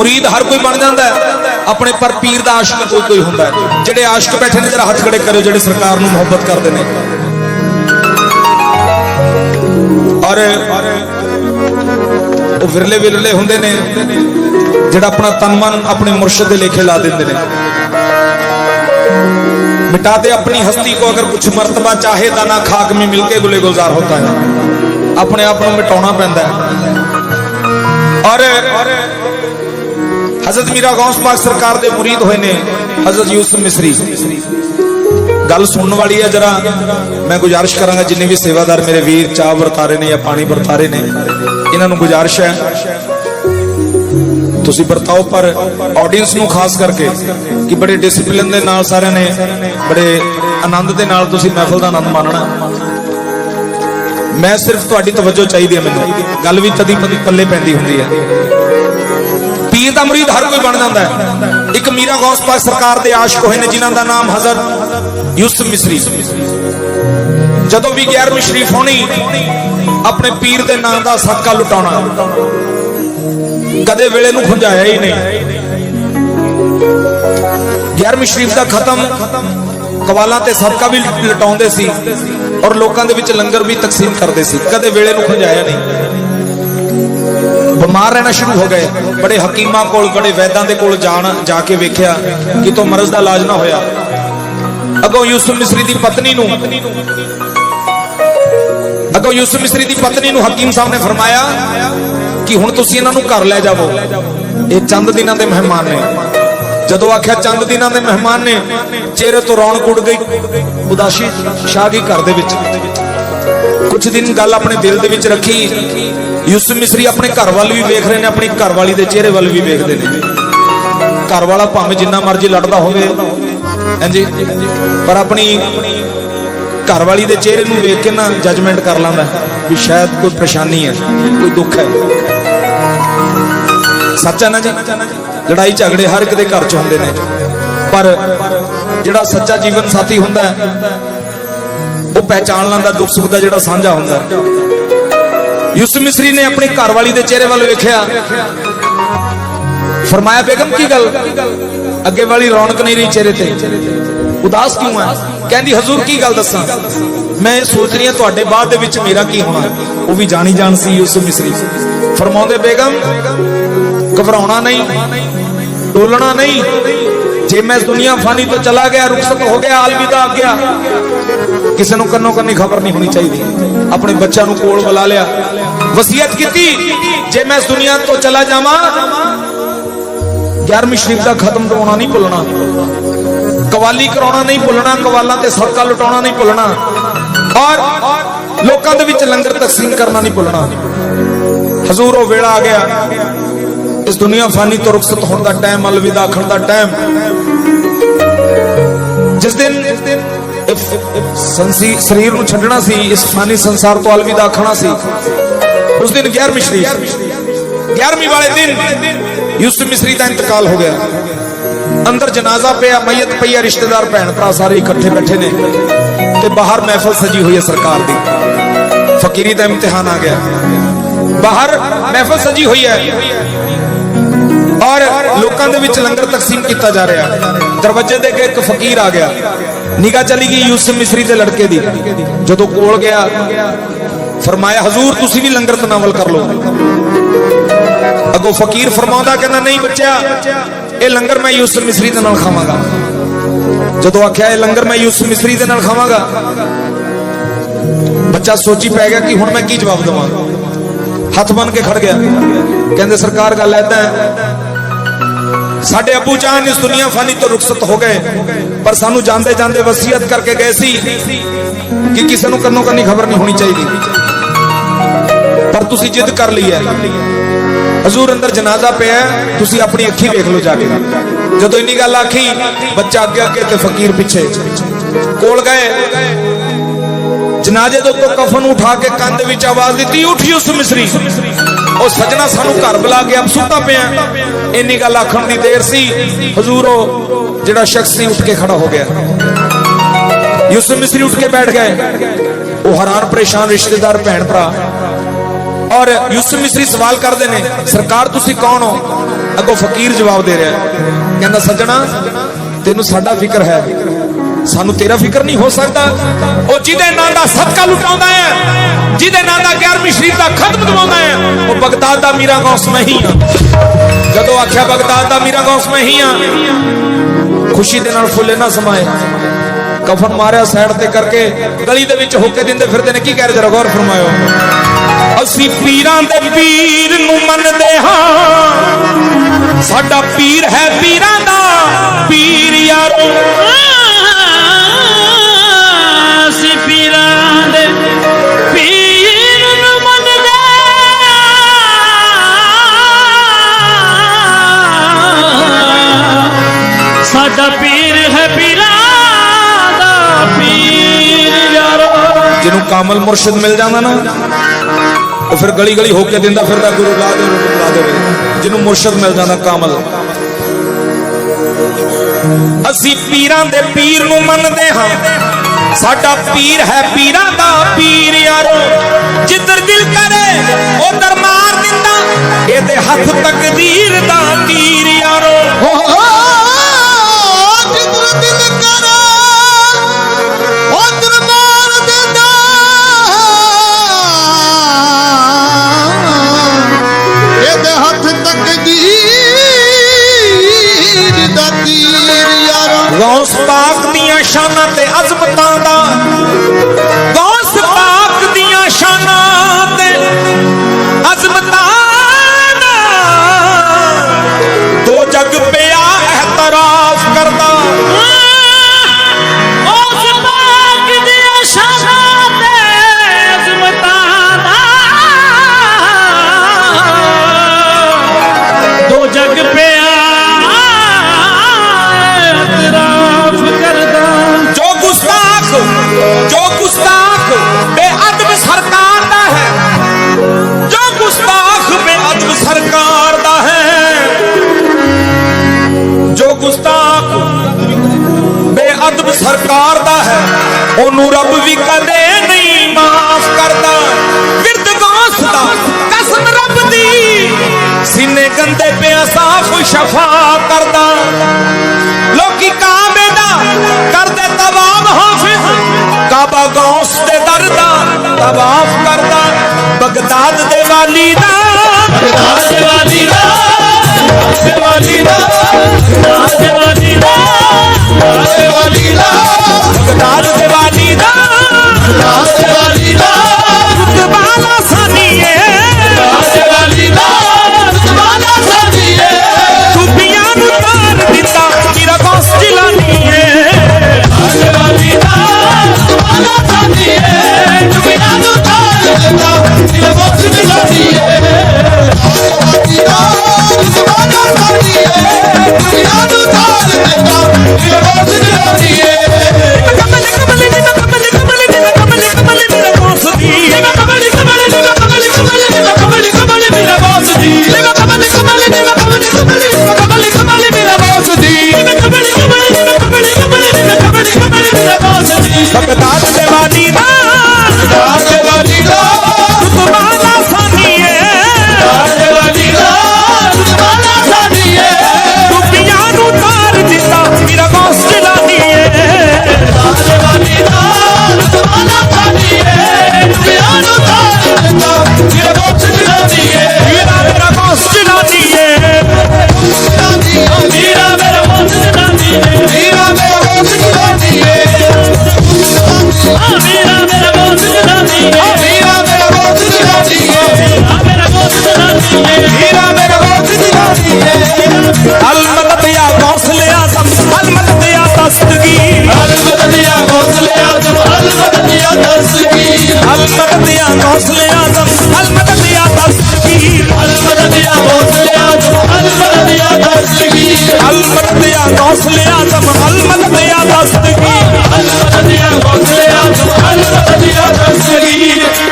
ਮੁਰੀਦ ਹਰ ਕੋਈ ਬਣ ਜਾਂਦਾ ਹੈ। ਆਪਣੇ ਪਰ ਪੀਰ ਦਾ ਆਸ਼ਿਕ ਕੋਈ ਕੋਈ ਹੁੰਦਾ ਹੈ। ਜਿਹੜੇ ਆਸ਼ਿਕ ਬੈਠੇ ਨੇ, ਜਰਾ ਹੱਥ ਖੜੇ ਕਰਿਓ, ਜਿਹੜੇ ਸਰਕਾਰ ਨੂੰ ਮੁਹੱਬਤ ਕਰਦੇ ਨੇ। ਔਰ ਉਹ ਵਿਰਲੇ ਵਿਰਲੇ ਹੁੰਦੇ ਨੇ, ਜਿਹੜਾ ਆਪਣਾ ਤਨ ਮਨ ਆਪਣੇ ਮੁਰਸ਼ਿਦ ਦੇ ਲੇਖੇ ਲਾ ਦਿੰਦੇ ਨੇ। ਮਿਟਾ ਦੇ ਆਪਣੀ ਹਸਤੀ ਕੋ ਅਗਰ ਕੁਛ ਮਰਤਬਾ ਚਾਹੇ ਤਾਂ ਨਾ ਖਾਕ ਮੇ ਮਿਲ ਕੇ ਗੁਲੇ ਗੁਜ਼ਾਰ ਹੁੰਦਾ ਹੈ। ਆਪਣੇ ਆਪ ਨੂੰ ਮਿਟਾਉਣਾ ਪੈਂਦਾ ਹੈ। ਔਰ ਹਜ਼ਰਤ ਮੀਰਾ ਗੌਸ ਪਾਕ ਸਰਕਾਰ ਦੇ ਮੁਰੀਦ ਹੋਏ ਨੇ, ਹਜ਼ਰਤ ਯੂਸਫ ਮਿਸਰੀ। ਗੱਲ ਸੁਣਨ ਵਾਲੀ ਹੈ ਜਰਾ, ਮੈਂ ਗੁਜ਼ਾਰਿਸ਼ ਕਰਾਂਗਾ ਜਿੰਨੇ ਵੀ ਸੇਵਾਦਾਰ ਮੇਰੇ ਵੀਰ ਚਾਹ ਵਰਤਾਰੇ ਨੇ ਜਾਂ ਪਾਣੀ ਵਰਤਾਰੇ ਨੇ, ਇਹਨਾਂ ਨੂੰ ਗੁਜ਼ਾਰਿਸ਼ ਹੈ। ਤੁਸੀਂ ਵਰਤਾਓ, ਪਰ ਆਡੀਅנס ਨੂੰ ਖਾਸ ਕਰਕੇ ਕਿ ਬੜੇ ਡਿਸਪਲਿਨ ਦੇ ਨਾਲ ਸਾਰਿਆਂ ਨੇ, ਬੜੇ ਆਨੰਦ ਦੇ ਨਾਲ ਤੁਸੀਂ ਮਹਿਫਲ ਦਾ ਆਨੰਦ ਮਾਣਨਾ। ਮੈਂ ਸਿਰਫ ਤੁਹਾਡੀ ਤਵੱਜੋ ਚਾਹੀਦੀ ਹੈ ਮੈਨੂੰ। ਗੱਲ ਵੀ ਤਦੀ ਪਤੀ ਪੱਲੇ ਪੈਂਦੀ ਹੁੰਦੀ ਹੈ। ਪੀਰ ਦਾ ਮੁਰੀਦ ਹਰ ਕੋਈ ਬਣ ਜਾਂਦਾ ਹੈ। ਇੱਕ ਮੀਰਾ ਗੌਸ ਪਾਕ ਸਰਕਾਰ ਦੇ ਆਸ਼ਿਕ ਹੋਏ ਨੇ, ਜਿਨ੍ਹਾਂ ਦਾ ਨਾਮ ਹਜ਼ਰਤ ਯੂਸਫ ਮਿਸਰੀ। ਜਦੋਂ ਵੀ 11ਵੀਂ ਸ਼ਰੀਫ ਹੋਣੀ ਆਪਣੇ ਪੀਰ ਦੇ ਨਾਂ ਦਾ ਸਦਕਾ ਲੁਟਾਉਣਾ, ਕਦੇ ਵੇਲੇ ਨੂੰ ਖੁੰਝਾਇਆ ਹੀ ਨਹੀਂ। 11ਵੀਂ ਸ਼ਰੀਫ ਦਾ ਖਤਮ ਕਵਾਲਾਂ ਤੇ ਸਦਕਾ ਵੀ ਲਟਾਉਂਦੇ ਸੀ ਔਰ ਲੋਕਾਂ ਦੇ ਵਿੱਚ ਲੰਗਰ ਵੀ ਤਕਸੀਮ ਕਰਦੇ ਸੀ, ਕਦੇ ਵੇਲੇ ਨੂੰ ਖੁੰਝਾਇਆ ਨਹੀਂ। ਬਿਮਾਰ ਰਹਿਣਾ ਸ਼ੁਰੂ ਹੋ ਗਏ। ਬੜੇ ਹਕੀਮਾਂ ਕੋਲ, ਬੜੇ ਵੈਦਾਂ ਦੇ ਕੋਲ ਜਾਣ, ਜਾ ਕੇ ਵੇਖਿਆ ਕਿ ਤੋਂ ਮਰਜ਼ ਦਾ ਇਲਾਜ ਨਾ ਹੋਇਆ। ਅਗੋਂ ਯੂਸਫ ਮਿਸਰੀ ਦੀ ਪਤਨੀ ਨੂੰ ਅਗੋਂ ਯੂਸਫ ਮਿਸਰੀ ਦੀ ਪਤਨੀ ਨੂੰ ਹਕੀਮ ਸਾਹਿਬ ਨੇ ਫਰਮਾਇਆ ਕਿ ਹੁਣ ਤੁਸੀਂ ਇਹਨਾਂ ਨੂੰ ਘਰ ਲੈ ਜਾਵੋ। ਇਹ ਚੰਦ ਦਿਨਾਂ ਦੇ ਮਹਿਮਾਨ ਨੇ। ਜਦੋਂ ਆਖਿਆ ਚੰਦ ਦਿਨਾਂ ਦੇ ਮਹਿਮਾਨ ਨੇ, ਚਿਹਰੇ ਤੋਂ ਰੌਣਕ ਉੱਡ ਗਈ। ਉਦਾਸੀ ਛਾ ਗਈ ਘਰ ਦੇ ਵਿੱਚ। ਕੁਝ ਦਿਨ ਗੱਲ ਆਪਣੇ ਦਿਲ ਦੇ ਵਿੱਚ ਰੱਖੀ। ਯੂਸਫ ਮਿਸਰੀ ਆਪਣੇ ਘਰ ਵੱਲ ਵੀ ਵੇਖ ਰਹੇ ਨੇ, ਆਪਣੀ ਘਰ ਵਾਲੀ ਦੇ ਚਿਹਰੇ ਵੱਲ ਵੀ ਵੇਖਦੇ ਨੇ। ਘਰ ਵਾਲਾ ਭਾਵੇਂ ਜਿੰਨਾ ਮਰਜ਼ੀ ਲੜਦਾ ਹੋਵੇ, ਹਾਂਜੀ, ਪਰ ਆਪਣੀ ਘਰ ਵਾਲੀ ਦੇ ਚਿਹਰੇ ਨੂੰ ਵੇਖ ਕੇ ਨਾ ਜੱਜਮੈਂਟ ਕਰ ਲੈਂਦਾ ਵੀ ਸ਼ਾਇਦ ਕੋਈ ਪਰੇਸ਼ਾਨੀ ਹੈ, ਕੋਈ ਦੁੱਖ ਹੈ। ਸੱਚਾ ਨਾ ਜੀ? ਲੜਾਈ ਝਗੜੇ ਹਰ ਇੱਕ ਦੇ ਘਰ 'ਚ ਹੁੰਦੇ ਨੇ। ਪਰ ਜਿਹੜਾ ਸੱਚਾ ਜੀਵਨ ਸਾਥੀ ਹੁੰਦਾ ਹੈ, ਉਹ ਪਹਿਚਾਣ ਲੈਂਦਾ, ਦੁੱਖ ਸੁੱਖ ਦਾ ਜਿਹੜਾ ਸਾਂਝਾ ਹੁੰਦਾ ਯੂਸਫ ਮਿਸਰੀ ਨੇ ਆਪਣੀ ਘਰਵਾਲੀ ਦੇ ਚਿਹਰੇ ਵੱਲ ਵੇਖਿਆ। ਫਰਮਾਇਆ, ਬੇਗਮ, ਕੀ ਗੱਲ? ਅੱਗੇ ਵਾਲੀ ਰੌਣਕ ਨਹੀਂ ਰਹੀ ਚਿਹਰੇ ਤੇ। ਉਦਾਸ ਕਿਉਂ ਹੈ ਕਹਿੰਦੀ, ਹਜ਼ੂਰ, ਕੀ ਗੱਲ ਦੱਸਾਂ? ਮੈਂ ਇਹ ਸੋਚ ਰਹੀ ਹਾਂ, ਤੁਹਾਡੇ ਬਾਅਦ ਦੇ ਵਿੱਚ ਮੇਰਾ ਕੀ ਹੋਣਾ? ਉਹ ਵੀ ਜਾਣੀ ਜਾਣ ਸੀ ਯੂਸਫ ਮਿਸਰੀ। ਫਰਮਾਉਂਦੇ, ਬੇਗਮ, ਘਬਰਾਉਣਾ ਨਹੀਂ, ਡੋਲਣਾ ਨਹੀਂ। ਜੇ ਮੈਂ ਦੁਨੀਆ ਫਾਨੀ ਤੋਂ ਚਲਾ ਗਿਆ, ਰੁਖਸਤ ਹੋ ਗਿਆ ਅਲਵਿਦਾ ਗਿਆ ਕਿਸੇ ਨੂੰ ਕੰਨੋ ਕੰਨੀ ਖਬਰ ਨਹੀਂ ਹੋਣੀ ਚਾਹੀਦੀ। ਆਪਣੇ ਬੱਚਿਆਂ ਨੂੰ ਕੋਲ ਬੁਲਾ ਲਿਆ। ਵਸੀਅਤ ਕੀਤੀ। ਜੇ ਮੈਂ ਇਸ ਦੁਨੀਆ ਤੋਂ ਚਲਾ ਜਾਵਾਂ 11ਵੀਂ ਸ਼ਰੀਫ ਦਾ ਖਤਮ ਕਰਾਉਣਾ ਨਹੀਂ ਭੁੱਲਣਾ। ਕਵਾਲੀ ਕਰਾਉਣਾ ਨਹੀਂ ਭੁੱਲਣਾ, ਕਵਾਲਾਂ ਤੇ ਸਦਕਾ ਲੁਟਾਉਣਾ ਨਹੀਂ ਭੁੱਲਣਾ। ਔਰ ਲੋਕਾਂ ਦੇ ਵਿੱਚ ਲੰਗਰ ਤਕਸੀਮ ਕਰਨਾ ਨਹੀਂ ਭੁੱਲਣਾ। ਹਜ਼ੂਰ ਉਹ ਵੇਲਾ ਆ ਗਿਆ। ਇਸ ਦੁਨੀਆ ਫਾਨੀ ਤੋਂ ਰੁਖਸਤ ਹੋਣ ਦਾ ਟਾਈਮ, ਅਲਵਿਦਾ ਆਖਣ ਦਾ ਟਾਈਮ। ਜਿਸ ਦਿਨ ਸੰਸੀ ਸਰੀਰ ਨੂੰ ਛੱਡਣਾ ਸੀ, ਇਸ ਫਾਨੀ ਸੰਸਾਰ ਤੋਂ ਅਲਵਿਦਾ ਆਖਣਾ ਸੀ। ਉਸ ਦਿਨ 11ਵੀਂ ਸ਼ਰੀਫ 11ਵੀਂ ਵਾਲੇ ਦਿਨ ਯੂਸਫ ਮਿਸਰੀ ਦਾ ਇੰਤਕਾਲ ਹੋ ਗਿਆ। ਅੰਦਰ ਜਨਾਜ਼ਾ ਪਿਆ ਮਈਤ ਪਈਆ ਰਿਸ਼ਤੇਦਾਰ, ਭੈਣ ਭਰਾ ਸਾਰੇ ਇਕੱਠੇ ਬੈਠੇ ਨੇ ਤੇ ਬਾਹਰ ਮਹਿਫਲ ਸਜੀ ਹੋਈ ਹੈ ਸਰਕਾਰ ਦੀ। ਫਕੀਰੀ ਦਾ ਇਮਤਿਹਾਨ ਆ ਗਿਆ। ਬਾਹਰ ਮਹਿਫਲ ਸਜੀ ਹੋਈ ਹੈ ਔਰ ਲੋਕਾਂ ਦੇ ਵਿੱਚ ਲੰਗਰ ਤਕਸੀਮ ਕੀਤਾ ਜਾ ਰਿਹਾ। ਦਰਵਾਜ਼ੇ ਦੇ ਅੱਗੇ ਇੱਕ ਫਕੀਰ ਆ ਗਿਆ। ਨਿਗਾਹ ਚਲੀ ਗਈ ਯੂਸਫ ਮਿਸਰੀ ਦੇ ਲੜਕੇ ਦੀ। ਜਦੋਂ ਕੋਲ ਗਿਆ, ਫਰਮਾਇਆ, ਹਜ਼ੂਰ, ਤੁਸੀਂ ਵੀ ਲੰਗਰ ਤਨਾਵਲ ਕਰ ਲਓ। ਅੱਗੋਂ ਫਕੀਰ ਫਰਮਾਉਂਦਾ, ਕਹਿੰਦਾ, ਨਹੀਂ ਬੱਚਿਆ, ਇਹ ਲੰਗਰ ਮੈਂ ਯੂਸਫ ਮਿਸਰੀ ਦੇ ਨਾਲ ਖਾਵਾਂਗਾ। ਜਦੋਂ ਆਖਿਆ, ਇਹ ਲੰਗਰ ਮੈਂ ਯੂਸਫ ਮਿਸਰੀ ਦੇ ਨਾਲ ਖਾਵਾਂਗਾ। ਬੱਚਾ ਸੋਚੀ ਪੈ ਗਿਆ ਕਿ ਹੁਣ ਮੈਂ ਕੀ ਜਵਾਬ ਦੇਵਾਂ। ਹੱਥ ਬੰਨ ਕੇ ਖੜ ਗਿਆ। ਕਹਿੰਦੇ, ਸਰਕਾਰ, ਗੱਲ ਐਦਾਂ ਹੈ ਸਾਡੇ ਅੱਬੂ ਜਾਨ ਇਸ ਦੁਨੀਆ ਫਾਨੀ ਤੋਂ ਰੁਖਸਤ ਹੋ ਗਏ, ਪਰ ਸਾਨੂੰ ਜਾਂਦੇ ਜਾਂਦੇ ਵਸੀਅਤ ਕਰਕੇ ਗਏ ਸੀ ਕਿ ਕਿਸੇ ਨੂੰ ਕੰਨੋ ਕੰਨੀ ਖਬਰ ਨਹੀਂ ਹੋਣੀ ਚਾਹੀਦੀ। ਪਰ ਤੁਸੀਂ ਜਿੱਦ ਕਰ ਲਈ ਹੈ। ਹਜ਼ੂਰ ਅੰਦਰ ਜਨਾਜ਼ਾ ਪਿਆ ਤੁਸੀਂ ਆਪਣੀ ਅੱਖੀ ਵੇਖ ਲਓ ਜਾ ਕੇ। ਜਦੋਂ ਇੰਨੀ ਗੱਲ ਆਖੀ, ਬੱਚਾ ਅੱਗੇ ਅੱਗੇ ਤੇ ਫਕੀਰ ਪਿੱਛੇ। ਕੋਲ ਗਏ। ਜਨਾਜ਼ੇ ਦੇ ਉੱਤੋਂ ਕਫਨ ਉਠਾ ਕੇ ਕੰਧ ਵਿੱਚ ਆਵਾਜ਼ ਦਿੱਤੀ, ਉੱਠ ਉਸ ਮਿਸਰੀ। ਉਹ ਸਜਣਾ ਸਾਨੂੰ ਘਰ ਬੁਲਾ ਕੇ ਅਪਸੁੱਤਾ ਪਿਆ। ਇੰਨੀ ਗੱਲ ਆਖਣ ਦੀ ਦੇਰ ਸੀ। ਹਜ਼ੂਰ ਉਹ ਜਿਹੜਾ ਸ਼ਖਸ ਸੀ, ਉੱਠ ਕੇ ਖੜਾ ਹੋ ਗਿਆ। ਯੂਸਫ ਮਿਸਰੀ ਉੱਠ ਕੇ ਬੈਠ ਗਏ। ਉਹ ਹੈਰਾਨ ਪਰੇਸ਼ਾਨ ਰਿਸ਼ਤੇਦਾਰ, ਭੈਣ ਭਰਾ। ਔਰ ਯੂਸਫ ਮਿਸਰੀ ਸਵਾਲ ਕਰਦੇ ਨੇ, ਸਰਕਾਰ ਤੁਸੀਂ ਕੌਣ ਹੋ? ਅੱਗੋਂ ਫਕੀਰ ਜਵਾਬ ਦੇ ਰਿਹਾ ਕਹਿੰਦਾ, ਸੱਜਣਾ, ਤੈਨੂੰ ਸਾਡਾ ਫਿਕਰ ਹੈ। ਸਾਨੂੰ ਤੇਰਾ ਫਿਕਰ ਨਹੀਂ ਹੋ ਸਕਦਾ। ਉਹ ਜਿਹਦੇ ਨਾਲ ਦਾ ਸਦਕਾ ਲੁਟਾਉਂਦਾ ਹੈ। ਜਿਹਦੇ ਨਾਂ ਦਾ 11ਵੀਂ ਸ਼ਰੀਫ ਦਾ ਖਤਮ ਦਵਾਉਂਦਾ ਹੈ, ਉਹ ਬਗਦਾਦ ਦਾ ਮੀਰਾ ਗੌਸ ਮੈਂ ਹੀ ਜਦੋਂ ਆਖਿਆ ਬਗਦਾਦ ਦਾ ਮੀਰਾ ਗੌਸ ਮੈਂ ਹੀ ਖੁਸ਼ੀ ਦੇ ਨਾਲ ਫੁੱਲੇ ਨਾ ਸਮਾਏ। ਕਫਨ ਮਾਰਿਆ ਸਾਈਡ ਤੇ ਕਰਕੇ ਗਲੀ ਦੇ ਵਿੱਚ ਹੋ ਕੇ ਦਿੰਦੇ ਫਿਰਦੇ ਨੇ, ਕੀ ਕਹਿ ਰਹੇ ਜਰਾ ਗੌਰ ਫਰਮਾਇਓ। ਅਸੀਂ ਪੀਰਾਂ ਦੇ ਪੀਰ ਨੂੰ ਮੰਨਦੇ ਹਾਂ। ਸਾਡਾ ਪੀਰ ਹੈ ਪੀਰਾਂ ਦਾ, ਪੀਰ ਯਾਰੋ। ਸਾਡਾ ਪੀਰ ਹੈ ਪੀਰਾ ਦਾ ਪੀਰ ਯਾਰੋ। ਜਿਹਨੂੰ ਕਾਮਲ ਮੁਰਸ਼ਿਦ ਮਿਲ ਜਾਂਦਾ ਨਾ ਉਹ ਫਿਰ ਗਲੀ ਗਲੀ ਹੋ ਕੇ ਦਿੰਦਾ ਫਿਰਦਾ ਗੁਰੂ ਲਾ ਦੇ ਗੁਰੂ ਲਾ ਦੇ। ਜਿਹਨੂੰ ਮੁਰਸ਼ਿਦ ਮਿਲ ਜਾਂਦਾ ਕਾਮਲ। ਅਸੀਂ ਪੀਰਾਂ ਦੇ ਪੀਰ ਨੂੰ ਮੰਨਦੇ ਹਾਂ। ਸਾਡਾ ਪੀਰ ਹੈ ਪੀਰਾਂ ਦਾ ਪੀਰ ਯਾਰੋ। ਜਿੱਧਰ ਦਿਲ ਕਰੇ ਉਹ ਦਰਮਾਰ ਦਿੰਦਾ। ਇਹਦੇ ਹੱਥ ਤਕਦੀਰ ਦਾ ਪੀਰ ਯਾਰੋ। ਹੋ ਹੋ। Thank you. سرکار دا ہے انہوں رب وی کدے نہیں معاف کردا ورد گوس دا قسم رب دی سینے گندے پہ اصاف شفا کردا لوکی کعبے دا کر دے تواب حافظ کعبہ گوس دے دردا تواف کردا بغداد دے والی دا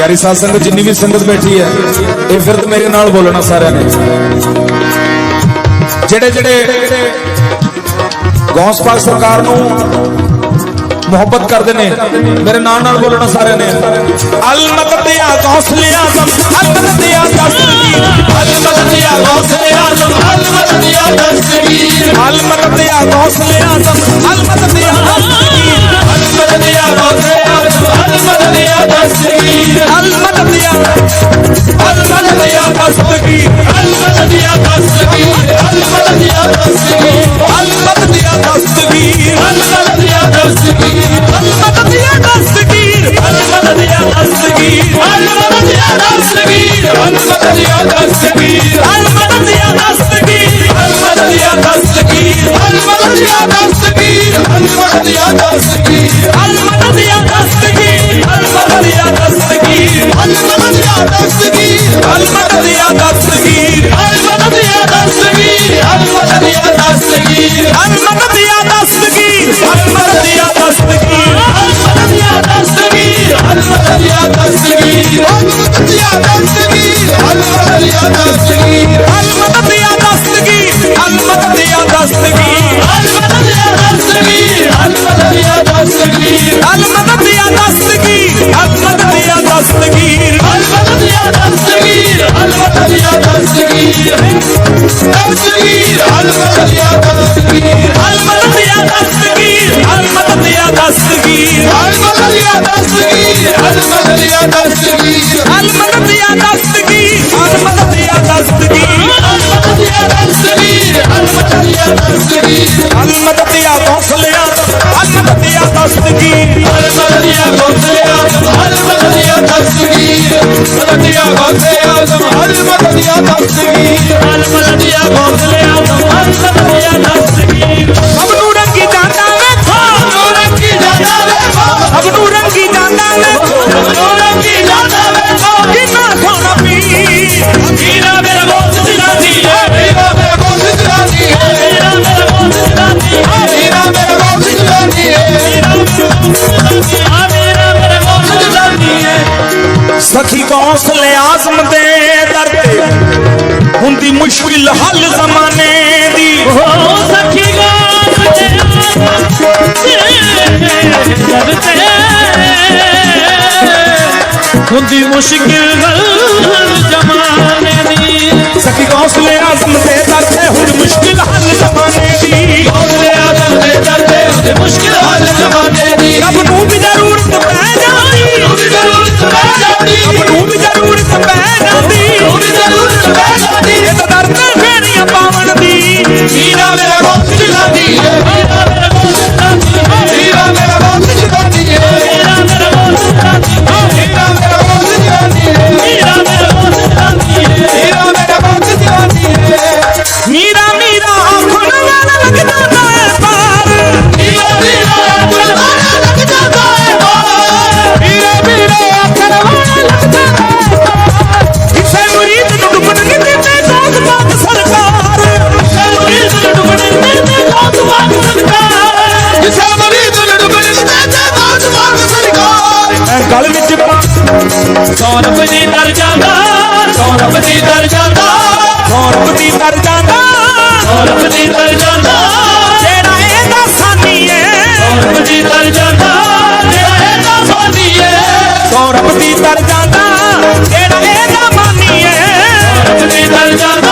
ਪਿਆਰੀ ਸਾਧ ਸੰਗਤ, ਜਿੰਨੀ ਵੀ ਸੰਗਤ ਬੈਠੀ ਹੈ, ਇਹ ਫਿਰਤ ਮੇਰੇ ਨਾਲ ਬੋਲਣਾ ਸਾਰਿਆਂ ਨੇ। ਜਿਹੜੇ ਜਿਹੜੇ ਗੌਸ ਸਰਕਾਰ ਨੂੰ ਮੁਹੱਬਤ ਕਰਦੇ ਨੇ, ਮੇਰੇ ਨਾਲ ਨਾਲ ਬੋਲਣਾ ਸਾਰਿਆਂ ਨੇ। ਅਲ ਨਕਤ ਆ ਗੌਸ ਲਿਆ ਅਲ ਨਕਤ ਆ ਦਸਤੀ ਅਲ ਨਕਤ ਆ ਗੌਸ ਲਿਆ ਅਲ ਨਕਤ ਆ ਦਸਤੀ ਅਲ ਨਕਤ ਆ ਗੌਸ ਲਿਆ ਅਲ ਨਕਤ ਆ ਦਸਤੀ ਅਲ ਨਕਤ ਆ ਗੌਸ ਬਦਲਿਆ ਦਾ ਸਰੀਰ ਹਲ ਬਦਲਿਆ ਹਲ ਬਦਲਿਆ ਦਾ ਸਰੀਰ ਹਲ ਬਦਲਿਆ ਦਾ ਸਰੀਰ ਹਲ ਬਦਲਿਆ ਦਾ ਸਰੀਰ ਹਲ ਬਦਲਿਆ ਦਾ ਸਰੀਰ ਹਲ ਬਦਲਿਆ ਦਾ ਸਰੀਰ ਹਲ ਬਦਲਿਆ ਦਾ ਸਰੀਰ ਹਲ ਬਦਲਿਆ ਦਾ ਸਰੀਰ ਹਲ ਬਦਲਿਆ ਦਾ ਸਰੀਰ ਹਲ ਬਦਲਿਆ ਦਾ ਸਰੀਰ دستگیر المدد یا دستگیر المدد یا دستگیر ਤਸਵੀਰ ਲਦਿਆ ਗੋਤੇ ਆਜ਼ਮ ਹਲਮ ਲਦਿਆ ਤਸਵੀਰ ਹਲਮ ਲਦਿਆ ਗੋਤੇ ਆਜ਼ਮ ਹਲਮ ਲਦਿਆ ਤਸਵੀਰ ਸਭ ਨੂੰ ਹੁੰਦੀ ਮੁਸ਼ਕਿਲ ਗੱਲ ਜਮਾਨੇ ਦੀ। ਸਕੀ ਹੌਸਲੇ ਆਜ਼ਮ ਤੇ ਦਰ ਤੇ ਹੁਣ ਮੁਸ਼ਕਿਲ जाता